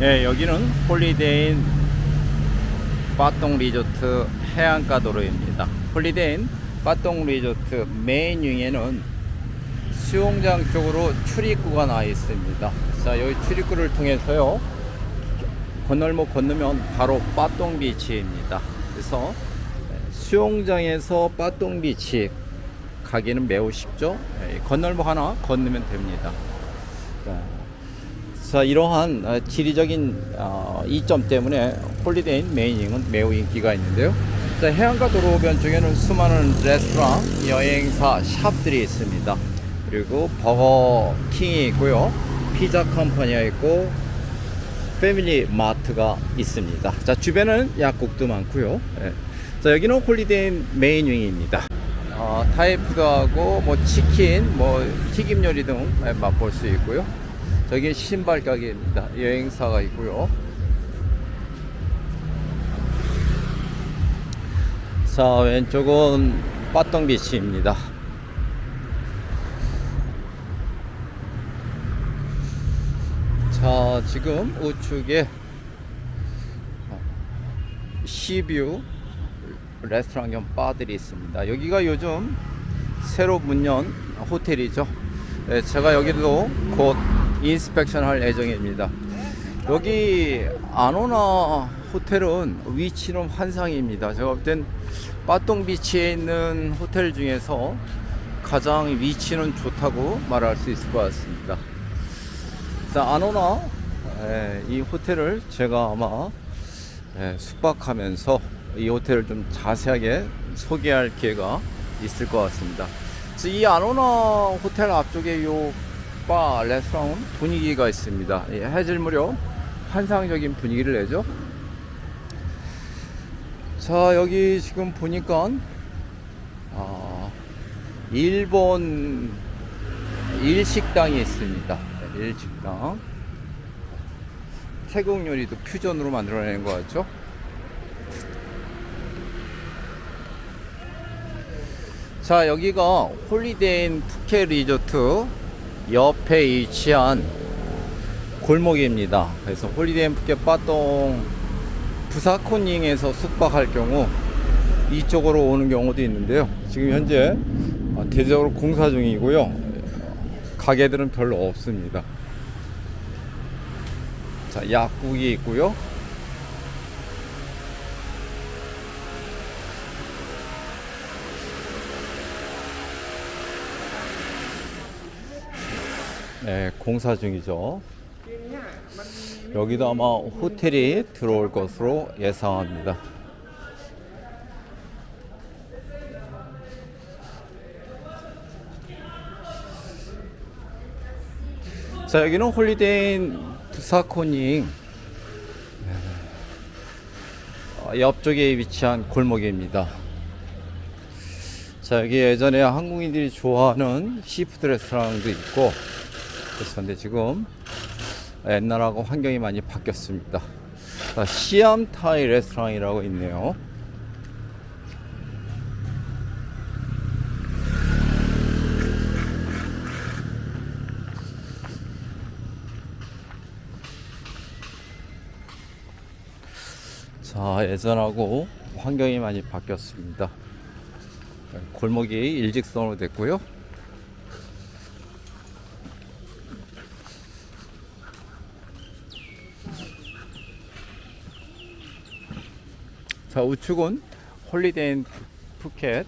예, 여기는 홀리데인 빠똥 리조트 해안가 도로입니다. 홀리데인 빠똥 리조트 메인 윙에는 수영장 쪽으로 출입구가 나 있습니다. 자, 여기 출입구를 통해서요. 건널목 건너면 바로 빠똥 비치입니다. 그래서 수영장에서 빠똥 비치 가기는 매우 쉽죠. 예, 건널목 하나 건너면 됩니다. 자, 자, 이러한 어, 지리적인 어, 이점 때문에 홀리데인 메이닝은 매우 인기가 있는데요. 자, 해안가 도로 변 쪽에는 수많은 레스토랑, 여행사, 샵들이 있습니다. 그리고 버거 킹이 있고요. 피자 컴퍼니가 있고 패밀리 마트가 있습니다. 자, 주변은 약국도 많고요. 예. 자, 여기는 홀리데인 메인 윙입니다. 어, 타이푸드하고 뭐 치킨, 뭐 튀김 요리 등 예, 맛볼 수 있고요. 저기 신발 가게입니다. 여행사가 있고요. 자, 왼쪽은 빠똥 비치입니다. 자, 지금 우측에 어, 시뷰 레스토랑 겸 바들이 있습니다. 여기가 요즘 새로 문 연 호텔이죠. 예, 제가 여기도 곧 인스펙션 할 예정입니다. 여기 아노나 호텔은 위치는 환상입니다. 제가 볼 땐 빠똥 비치에 있는 호텔 중에서 가장 위치는 좋다고 말할 수 있을 것 같습니다. 자, 아노나 예, 이 호텔을 제가 아마 예, 숙박하면서 이 호텔을 좀 자세하게 소개할 기회가 있을 것 같습니다. 이 아노나 호텔 앞쪽에 요 바 레스토랑은 분위기가 있습니다. 예, 해질 무렵 환상적인 분위기를 내죠. 자 여기 지금 보니까 아, 일본 일식당이 있습니다. 네, 일식당. 태국 요리도 퓨전으로 만들어내는 것 같죠? 자 여기가 홀리데인 푸켓 리조트 옆에 위치한 골목입니다. 그래서 홀리데인 푸켓 빠똥 부사코닝에서 숙박할 경우 이쪽으로 오는 경우도 있는데요. 지금 현재 아, 대대적으로 공사 중이고요. 가게들은 별로 없습니다. 자, 약국이 있고요. 네, 공사 중이죠. 여기도 아마 호텔이 들어올 것으로 예상합니다. 자, 여기는 홀리데인 부사코닝 어, 옆쪽에 위치한 골목입니다. 자, 여기 예전에 한국인들이 좋아하는 시푸드 레스토랑도 있고, 그래서 근데 지금 옛날하고 환경이 많이 바뀌었습니다. 자, 시암 타이 레스토랑이라고 있네요. 자, 예전하고 환경이 많이 바뀌었습니다. 골목이 일직선으로 됐고요. 자, 우측은 홀리데인 푸켓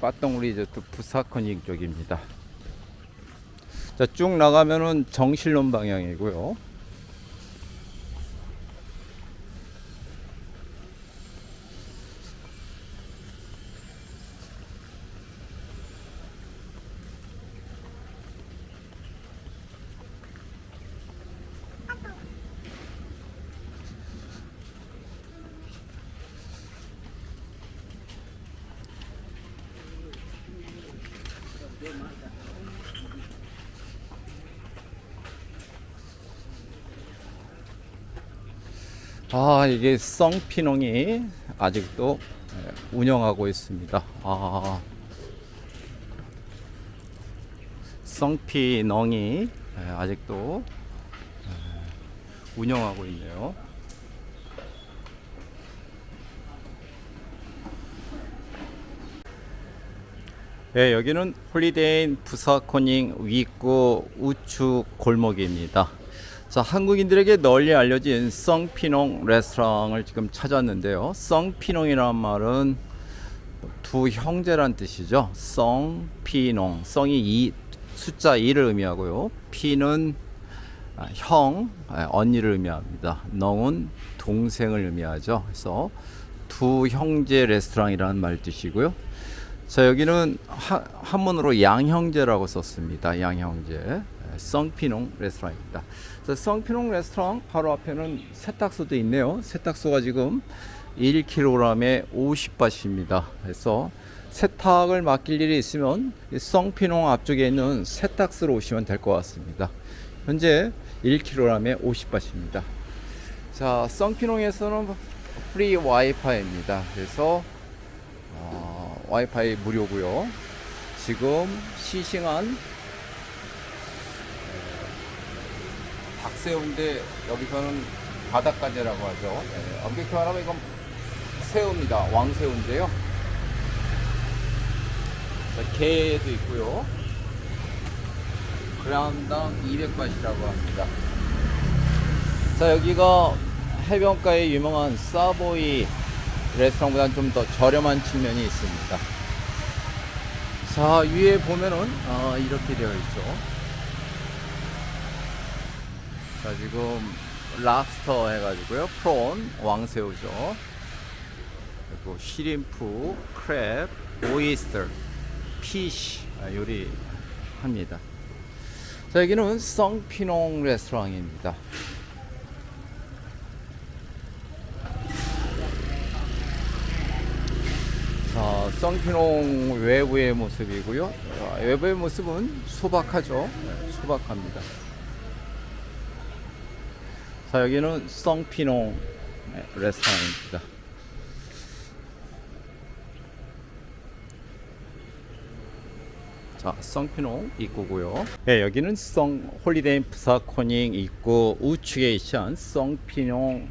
빠똥 리조트 부사커닝 쪽입니다. 자, 쭉 나가면은 정실론 방향이고요. 아, 이게 썽피농이 아직도 예, 운영하고 있습니다. 아, 썽피농이 예, 아직도 예, 운영하고 있네요. 네, 여기는 홀리데인 부사코닝 위구 우측 골목입니다. 자, 한국인들에게 널리 알려진 썽피농 레스토랑을 지금 찾았는데요. 썽피농이라는 말은 두 형제란 뜻이죠. 썽피농. 썽이 이 숫자 2를 의미하고요. 피는 아, 형, 아, 언니를 의미합니다. 넝은 동생을 의미하죠. 그래서 두 형제 레스토랑이라는 말 뜻이고요. 자 여기는 하, 한문으로 양형제라고 썼습니다. 양형제 썽피농 레스토랑입니다. 자, 썽피농 레스토랑 바로 앞에는 세탁소도 있네요. 세탁소가 지금 1kg에 50바트입니다. 그래서 세탁을 맡길 일이 있으면 이 썽피농 앞쪽에 있는 세탁소로 오시면 될 것 같습니다. 현재 1kg에 50바트입니다. 자, 썽피농에서는 프리 와이파이입니다. 그래서 어, 와이파이 무료고요. 지금 시싱한 에, 닭새우인데 여기서는 바닷가재라고 하죠. 예, 엄격히 말하면 이건 새우입니다. 왕새우인데요. 자, 게도 있고요. 그람당 200바트라고 합니다. 자 여기가 해변가에 유명한 사보이 레스토랑보다는 좀 더 저렴한 측면이 있습니다. 자 위에 보면은 아, 이렇게 되어 있죠. 자 지금 랍스터 해가지고요, 프론 왕새우죠. 그리고 시림프, 크랩, 오이스터, 피쉬 아, 요리합니다. 자 여기는 썽피농 레스토랑입니다. 자, 썽피농 외부의 모습이고요. 아, 외부의 모습은 소박하죠. 네, 소박합니다. 자, 여기는 썽피농 네, 레스토랑입니다. 자, 썽피농 입구고요. 네, 여기는 썽 홀리데이 부사코닝 입구 우측에 위치한 썽피농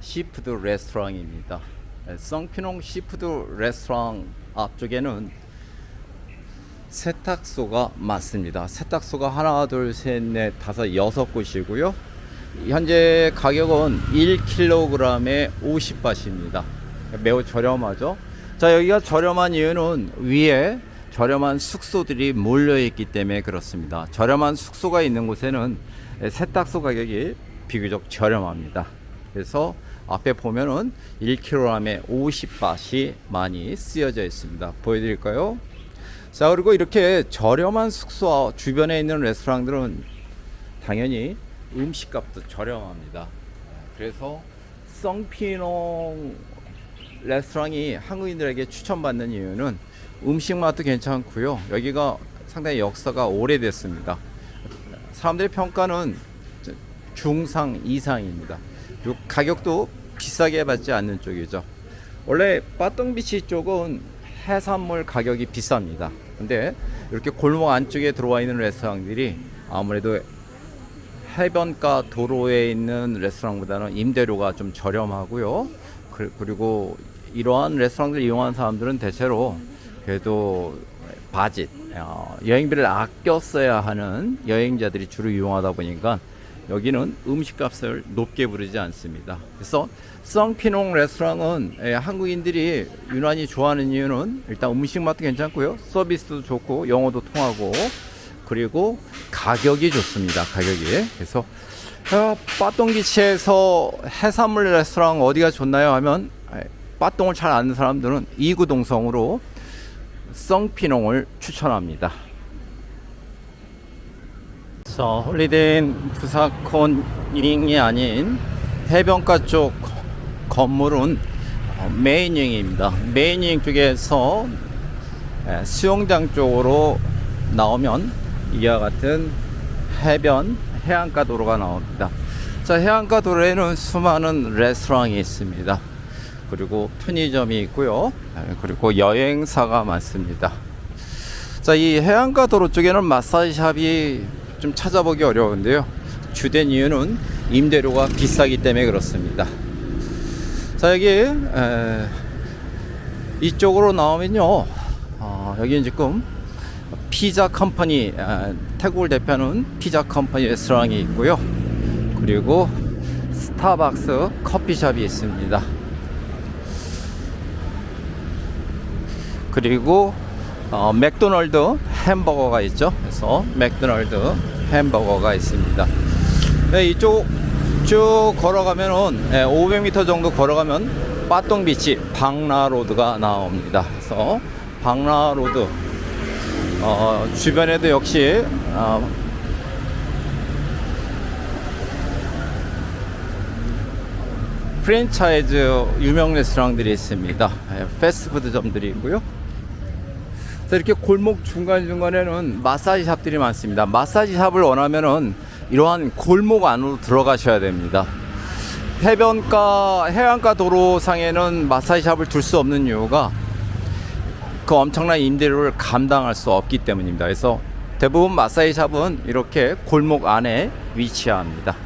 시푸드 레스토랑입니다. 네, 썽피농 시푸드 레스토랑 앞쪽에는 세탁소가 많습니다. 세탁소가 하나, 둘, 셋, 넷, 다섯, 여섯 곳이고요. 현재 가격은 1kg에 50바트입니다. 매우 저렴하죠. 자, 여기가 저렴한 이유는 위에 저렴한 숙소들이 몰려 있기 때문에 그렇습니다. 저렴한 숙소가 있는 곳에는 세탁소 가격이 비교적 저렴합니다. 그래서 앞에 보면은 1kg에 50바트이 많이 쓰여져 있습니다. 보여드릴까요? 자, 그리고 이렇게 저렴한 숙소 주변에 있는 레스토랑들은 당연히 음식값도 저렴합니다. 그래서 썽피농 레스토랑이 한국인들에게 추천받는 이유는 음식 맛도 괜찮고요. 여기가 상당히 역사가 오래됐습니다. 사람들의 평가는 중상 이상입니다. 가격도 비싸게 받지 않는 쪽이죠. 원래 빠똥비치 쪽은 해산물 가격이 비쌉니다. 근데 이렇게 골목 안쪽에 들어와 있는 레스토랑들이 아무래도 해변가 도로에 있는 레스토랑보다는 임대료가 좀 저렴하고요. 그- 그리고 이러한 레스토랑들 이용하는 사람들은 대체로 그래도 바짓 어, 여행비를 아껴 써야 하는 여행자들이 주로 이용하다 보니까 여기는 음식값을 높게 부르지 않습니다. 그래서 썽피농 레스토랑은 예, 한국인들이 유난히 좋아하는 이유는 일단 음식 맛도 괜찮고요, 서비스도 좋고 영어도 통하고 그리고 가격이 좋습니다. 가격이 그래서 어, 빠똥기치에서 해산물 레스토랑 어디가 좋나요? 하면 예, 빠똥을 잘 아는 사람들은 이구동성으로 썽피농을 추천합니다. 자, 홀리데이 부사콘잉이 아닌 해변가 쪽 건물은 어, 메인윙입니다. 메인윙 쪽에서 예, 수영장 쪽으로 나오면 이와 같은 해변 해안가 도로가 나옵니다. 자, 해안가 도로에는 수많은 레스토랑이 있습니다. 그리고 편의점이 있고요. 예, 그리고 여행사가 많습니다. 자, 이 해안가 도로 쪽에는 마사지 샵이 좀 찾아보기 어려운데요. 주된 이유는 임대료가 비싸기 때문에 그렇습니다. 자 여기 에, 이쪽으로 나오면요 어, 여기는 지금 피자 컴퍼니 에, 태국을 대표하는 피자 컴퍼니 레스토랑이 있고요. 그리고 스타벅스 커피숍이 있습니다. 그리고 어, 맥도널드 햄버거가 있죠. 그래서 맥도널드 햄버거가 있습니다. 네, 이쪽 쭉 걸어가면은 예, 500m 정도 걸어가면 빠똥비치 방라로드가 나옵니다. 그래서 방라로드 어, 주변에도 역시 어, 프랜차이즈 유명 레스토랑들이 있습니다. 예, 패스트푸드점들이 있고요. 자, 이렇게 골목 중간중간에는 마사지 샵들이 많습니다. 마사지 샵을 원하면은 이러한 골목 안으로 들어가셔야 됩니다. 해변가, 해안가 도로상에는 마사지 샵을 둘 수 없는 이유가 그 엄청난 임대료를 감당할 수 없기 때문입니다. 그래서 대부분 마사지 샵은 이렇게 골목 안에 위치합니다.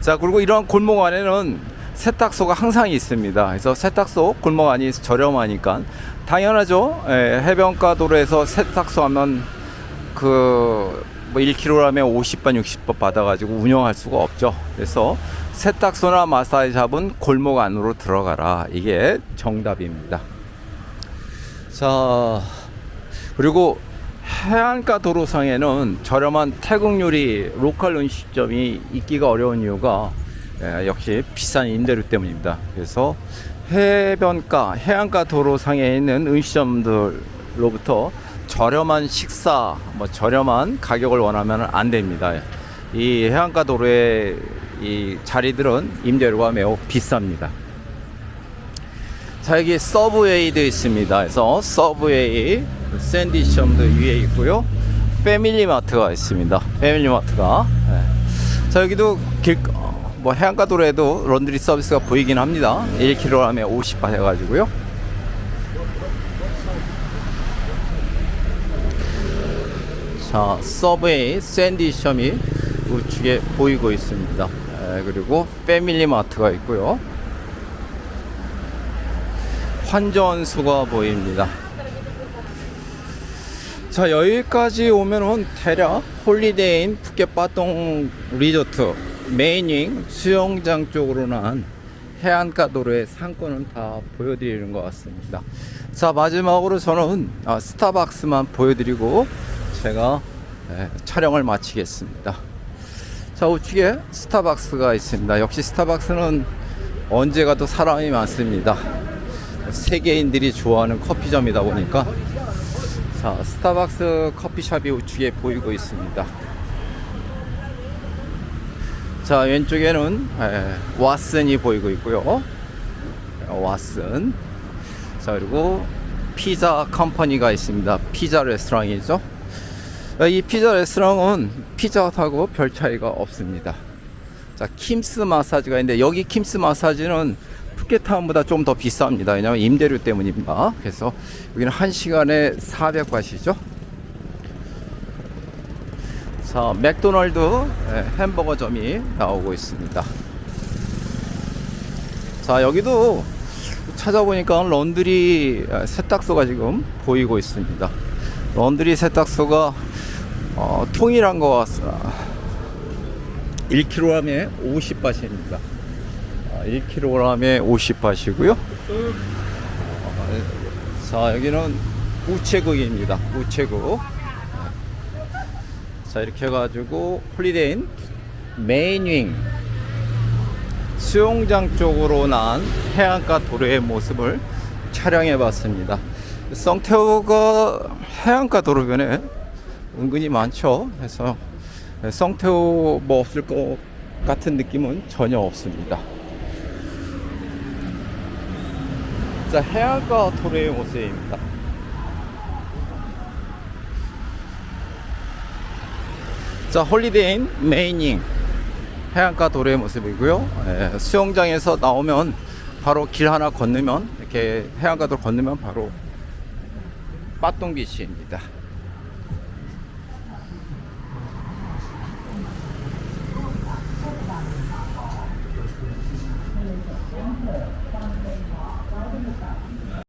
자, 그리고 이러한 골목 안에는 세탁소가 항상 있습니다. 그래서 세탁소 골목 안이 저렴하니까 당연하죠. 예, 해변가 도로에서 세탁소 하면 그 뭐 1kg에 50번, 60번 받아가지고 운영할 수가 없죠. 그래서 세탁소나 마사지 샵은 골목 안으로 들어가라. 이게 정답입니다. 자, 그리고 해안가 도로상에는 저렴한 태국 요리 로컬 음식점이 있기가 어려운 이유가 예, 역시 비싼 임대료 때문입니다. 그래서 해변가, 해안가 도로상에 있는 음식점들로부터 저렴한 식사, 뭐 저렴한 가격을 원하면 안 됩니다. 이 해안가 도로의 이 자리들은 임대료가 매우 비쌉니다. 자 여기 서브웨이도 있습니다. 그래서 서브웨이 샌디점도 위에 있고요. 패밀리마트가 있습니다. 패밀리마트가. 예. 자 여기도 길, 어, 뭐 해안가 도로에도 런드리 서비스가 보이긴 합니다. 1kg에 50바 해가지고요. 자 서브웨이 샌디점이 우측에 보이고 있습니다. 예, 그리고 패밀리마트가 있고요. 환전수가 보입니다. 자 여기까지 오면은 대략 홀리데이인 푸켓 빠똥 리조트 메이닝 수영장 쪽으로 난 해안가 도로의 상권은 다 보여드리는 것 같습니다. 자 마지막으로 저는 아, 스타벅스만 보여드리고 제가 예, 촬영을 마치겠습니다. 자 우측에 스타벅스가 있습니다. 역시 스타벅스는 언제 가도 사람이 많습니다. 세계인들이 좋아하는 커피점이다 보니까 자 스타벅스 커피숍이 우측에 보이고 있습니다. 자 왼쪽에는 에, 왓슨이 보이고 있고요. 왓슨. 자 그리고 피자 컴퍼니가 있습니다. 피자 레스토랑이죠. 이 피자 레스토랑은 피자하고 별 차이가 없습니다. 자 킴스 마사지가 있는데 여기 킴스 마사지는 푸켓타운보다 좀 더 비쌉니다. 왜냐면 임대료 때문입니다. 그래서 여기는 1시간에 400바시죠. 자, 맥도날드 예, 햄버거점이 나오고 있습니다. 자, 여기도 찾아보니까 런드리 아, 세탁소가 지금 보이고 있습니다. 런드리 세탁소가 어, 통일한 것 같습니다. 1kg에 50바시입니다. 1kg에 50바시고요. 자 여기는 우체국입니다. 우체국. 자 이렇게 해가지고 홀리데인 메인윙 수영장 쪽으로 난 해안가 도로의 모습을 촬영해 봤습니다. 성태호가 해안가 도로변에 은근히 많죠. 그래서 성태호 뭐 없을 것 같은 느낌은 전혀 없습니다. 자 해안가 도로의 모습입니다. 자 홀리데인 메이닝 해안가 도로의 모습이고요. 예, 수영장에서 나오면 바로 길 하나 건너면 이렇게 해안가 도로 건너면 바로 빠똥비치입니다.